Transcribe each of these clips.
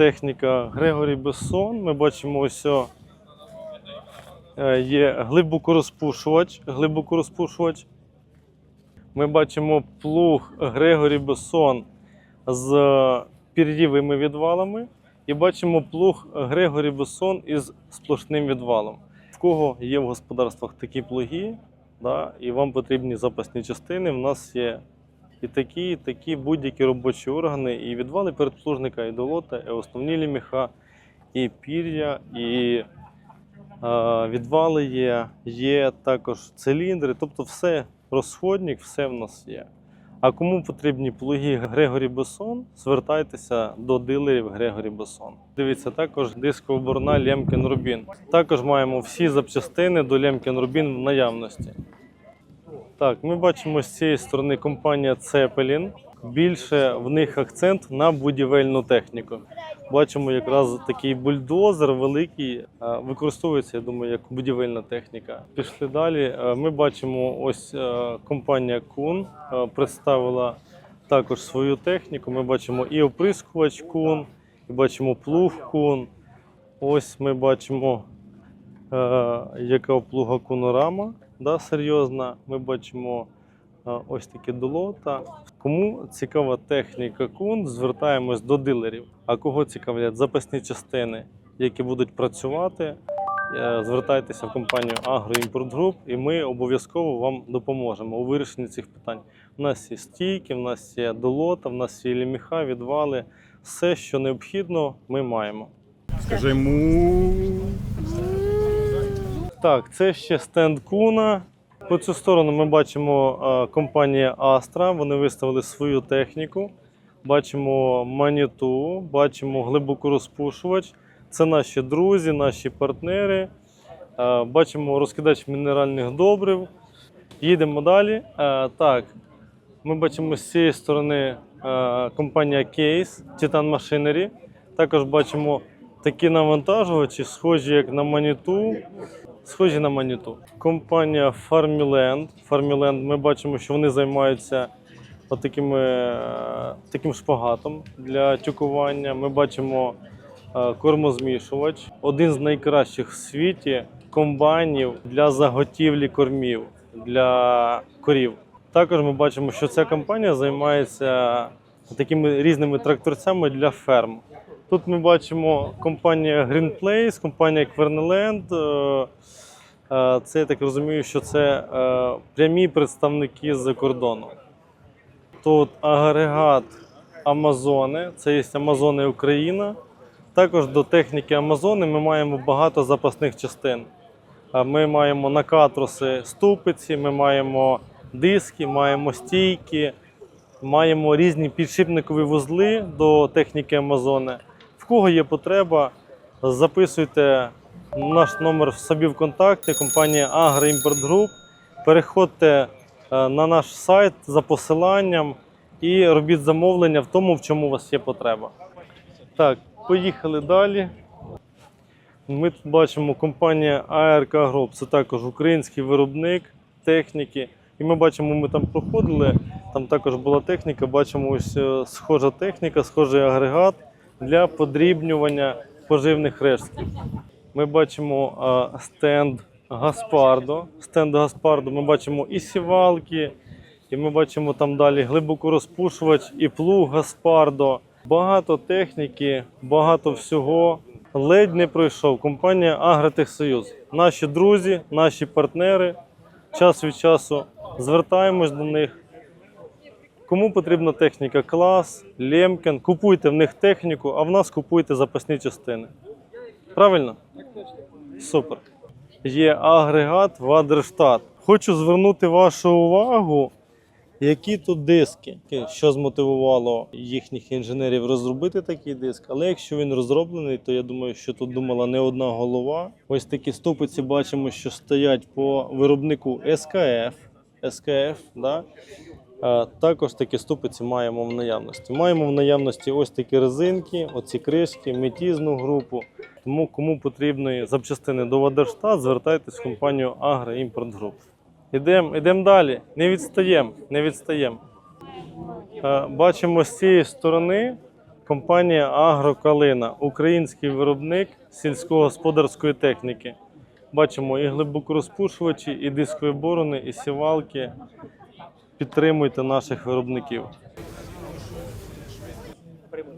техніка Грегорі Бессон. Ми бачимо ось е, є глибокорозпушувач. глибокорозпушувач. Ми бачимо плуг Грегорі Бессон з пір'євими відвалами. І бачимо плуг Грегорі Бессон із сплошним відвалом. В кого є в господарствах такі плуги, да, і вам потрібні запасні частини, в нас є і такі, такі будь-які робочі органи, і відвали передплужника, і долота, і основні ліміха, і пір'я, і е, відвали є, є також циліндри, тобто все, розходник, все в нас є. А кому потрібні плуги Грегорі Бессон, звертайтеся до дилерів Грегорі Бессон. Дивіться, також дисковоборна Лємкін Рубін. Також маємо всі запчастини до Лємкін Рубін в наявності. Так, ми бачимо з цієї сторони компанія Цепелін. Більше в них акцент на будівельну техніку. Бачимо якраз такий бульдозер великий, е, використовується, я думаю, як будівельна техніка. Пішли далі. Е, Ми бачимо, ось е, компанія Кун представила також свою техніку. Ми бачимо і оприскувач Кун, і бачимо плуг Кун. Ось ми бачимо яка плуга кунорама, да, серйозна. Ми бачимо е, ось такі долота. Кому цікава техніка кун, звертаємось до дилерів. А кого цікавлять запасні частини, які будуть працювати, е, звертайтеся в компанію Агроімпорт Груп, і ми обов'язково вам допоможемо у вирішенні цих питань. У нас є стійки, в нас є долота, в нас є ліміха, відвали. Все, що необхідно, ми маємо. Скажи му. Так, це ще стенд Куна. По цю сторону ми бачимо е, компанія Astra. Вони виставили свою техніку. Бачимо маніту, бачимо глибокорозпушувач. Це наші друзі, наші партнери. Е, Бачимо розкидач мінеральних добрив. Їдемо далі. Е, Так, ми бачимо з цієї сторони компанія Case, Titan Machinery. Також бачимо такі навантажувачі, схожі як на маніту, схожі на маніту. Компанія Farmiland. Farmiland, ми бачимо, що вони займаються отакими, е, таким шпагатом для тюкування. Ми бачимо е, кормозмішувач, один з найкращих в світі комбайнів для заготівлі кормів для корів. Також ми бачимо, що ця компанія займається такими різними тракторцями для ферм. Тут ми бачимо компанія Green Place, компанія Querneland. Е, е, Це я так розумію, що це е, прямі представники з кордону. Тут агрегат Амазони, це є Амазони Україна. Також до техніки Амазони ми маємо багато запасних частин. Ми маємо накатруси ступиці, ми маємо диски, маємо стійки, маємо різні підшипникові вузли до техніки Амазони. Кого є потреба, записуйте наш номер собі в контакти, компанія Агроімпорт Груп. Переходьте е, на наш сайт за посиланням і робіть замовлення в тому, в чому у вас є потреба. Так, поїхали далі. Ми тут бачимо компанія ARK Group, це також український виробник техніки. І ми бачимо, ми там проходили, там також була техніка, бачимо ось е, схожа техніка, схожий агрегат для подрібнювання поживних рештків. Ми бачимо стенд Гаспардо. Стенд Гаспардо ми бачимо і сівалки, і ми бачимо там далі глибокорозпушувач, і плуг Гаспардо. Багато техніки, багато всього. Ледь не пройшов. Компанія Агротехсоюз. Наші друзі, наші партнери. Час від часу звертаємось до них. Кому потрібна техніка клас, Лемкен, купуйте в них техніку, а в нас купуйте запасні частини. Правильно? Супер. Є агрегат Вадерштат. Хочу звернути вашу увагу, які тут диски, що змотивувало їхніх інженерів розробити такий диск. Але якщо він розроблений, то я думаю, що тут думала не одна голова. Ось такі ступиці бачимо, що стоять по виробнику СКФ. СКФ, да? А, Також такі ступиці маємо в наявності. Маємо в наявності ось такі резинки, оці кришки, метізну групу. Тому кому потрібні запчастини до Вадерштат, звертайтесь в компанію Агро Імпорт Груп. Ідемо ідем далі. Не відстаємо, не відстаємо. Е, Бачимо з цієї сторони Компанія Агрокалина, український виробник сільськогосподарської техніки. Бачимо і глибокорозпушувачі, і дискові борони, і сівалки. Підтримуйте наших виробників.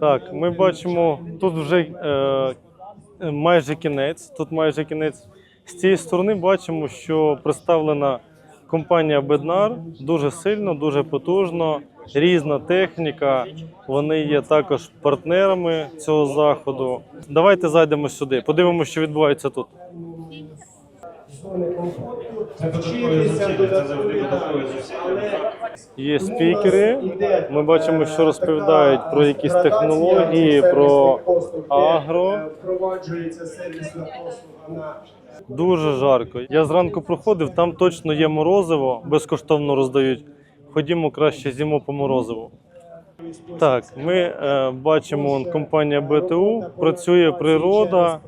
Так, ми бачимо тут вже е, майже кінець. Тут майже кінець. З цієї сторони бачимо, що представлена компанія Беднар дуже сильно, дуже потужно, різна техніка. Вони є також партнерами цього заходу. Давайте зайдемо сюди, подивимося, що відбувається тут. Є спікери. Ми бачимо, що розповідають про якісь технології, про агро. Впроваджується сервісна послуга на Дуже жарко. Я зранку проходив, там точно є морозиво, безкоштовно роздають. Ходімо краще з'їмо по морозиву. Так, ми е, бачимо, компанія БТУ, працює природа,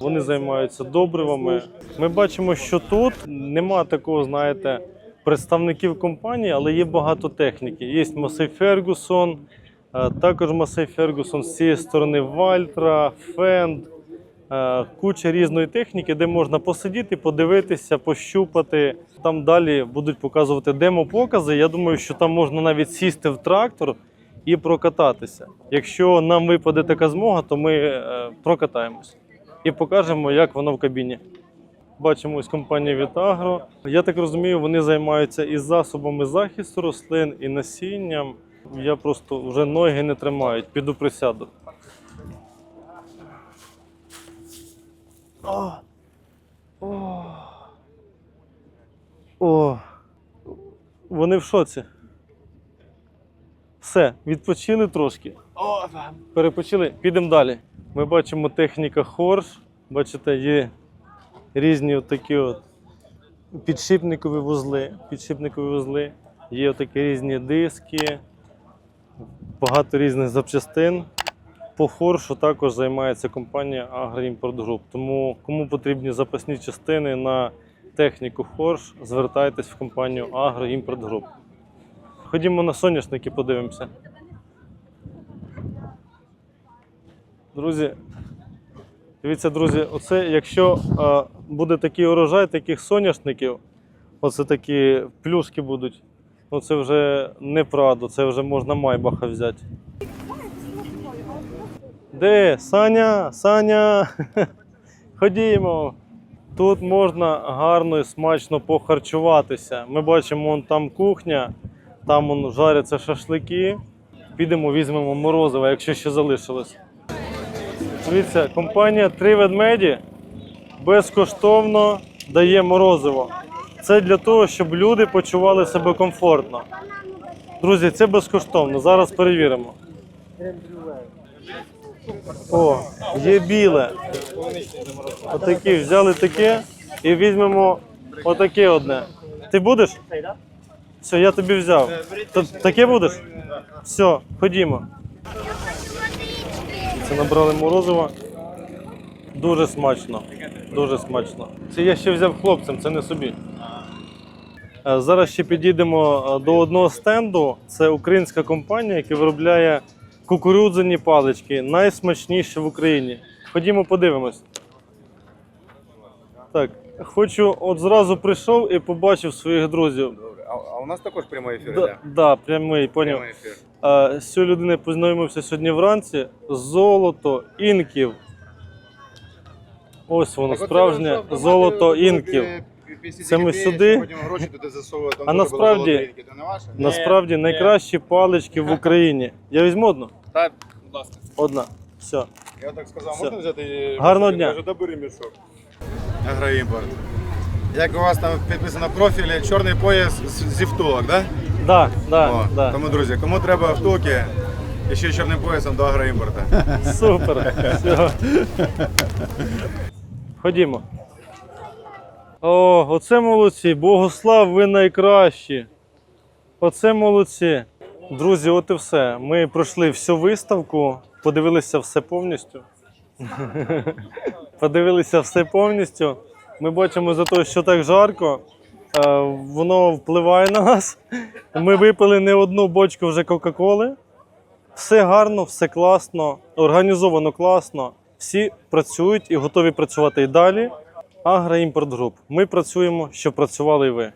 вони займаються добривами. Ми бачимо, що тут нема такого, знаєте, представників компанії, але є багато техніки. Є Масей Фергусон, також Масей Фергусон з цієї сторони Вальтра, Фенд. Е, Куча різної техніки, де можна посидіти, подивитися, пощупати. Там далі будуть показувати демо-покази. Я думаю, що там можна навіть сісти в трактор і прокататися. Якщо нам випаде така змога, то ми е, прокатаємось і покажемо, як воно в кабіні. Бачимо ось компанія Вітагро. Я так розумію, вони займаються і засобами захисту рослин, і насінням. Я просто вже ноги не тримають, піду присяду. О. О. О. Вони в шоці. Все, відпочили трошки. Перепочили, підемо далі. Ми бачимо техніка хорш. Бачите, є різні отакі от підшипникові вузли. Підшипникові вузли. Є отакі різні диски, багато різних запчастин. По хоршу також займається компанія Агроімпорт Груп. Тому кому потрібні запасні частини на техніку Хорш, звертайтесь в компанію Агроімпорт Груп. Ходімо на соняшники, подивимося. Друзі, дивіться, друзі, оце якщо а, буде такий урожай таких соняшників, оце такі плюшки будуть. Ну це вже не Прадо, це вже можна Майбаха взяти. Де? Саня, Саня, ходімо. Тут можна гарно і смачно похарчуватися. Ми бачимо, вон там кухня, там вон жаряться шашлики. Підемо, візьмемо морозиво, якщо ще залишилось. Дивіться, компанія Три ведмеді безкоштовно дає морозиво. Це для того, щоб люди почували себе комфортно. Друзі, це безкоштовно. Зараз перевіримо. О, є біле. Отакі, взяли таке і візьмемо отаке одне. Ти будеш? Все, я тобі взяв. Таке будеш? Все, ходімо. Це набрали морозиво. Дуже смачно. Дуже смачно. Це я ще взяв хлопцям, це не собі. Е, Зараз ще підійдемо е, до одного стенду. Це українська компанія, яка виробляє кукурудзяні палички, найсмачніші в Україні. Ходімо подивимось. Так, хочу, от зразу прийшов і побачив своїх друзів. А, а у нас також прямий ефір, Да, да, прямий, поняв. Прямий ефір. З цією людиною познайомився сьогодні вранці. Золото інків. Ось воно, справжнє золото інків. Це ми сюди. А насправді-? Насправді найкращі палички в Україні. Я візьму одну? Так, будь ласка. Одна. Все. Я так сказав, можна взяти? Гарного дня. Каже, да бери мішок. Агроімпорт. Як у вас там підписано профілі, чорний пояс зі втулок, так? Да, да, О, да. Тому, друзі, кому треба втулки, і ще чорним поясом до агроімпорта. Супер. Все. Ходімо. О, оце молодці. Богослав, ви найкращі. Оце молодці. Друзі, от і все. Ми пройшли всю виставку, подивилися все повністю. Подивилися все повністю. Ми бачимо за те, що так жарко. Е, Воно впливає на нас. Ми випили не одну бочку вже Кока-Коли. Все гарно, все класно, організовано класно. Всі працюють і готові працювати і далі. Агроімпорт груп. Ми працюємо, щоб працювали і ви.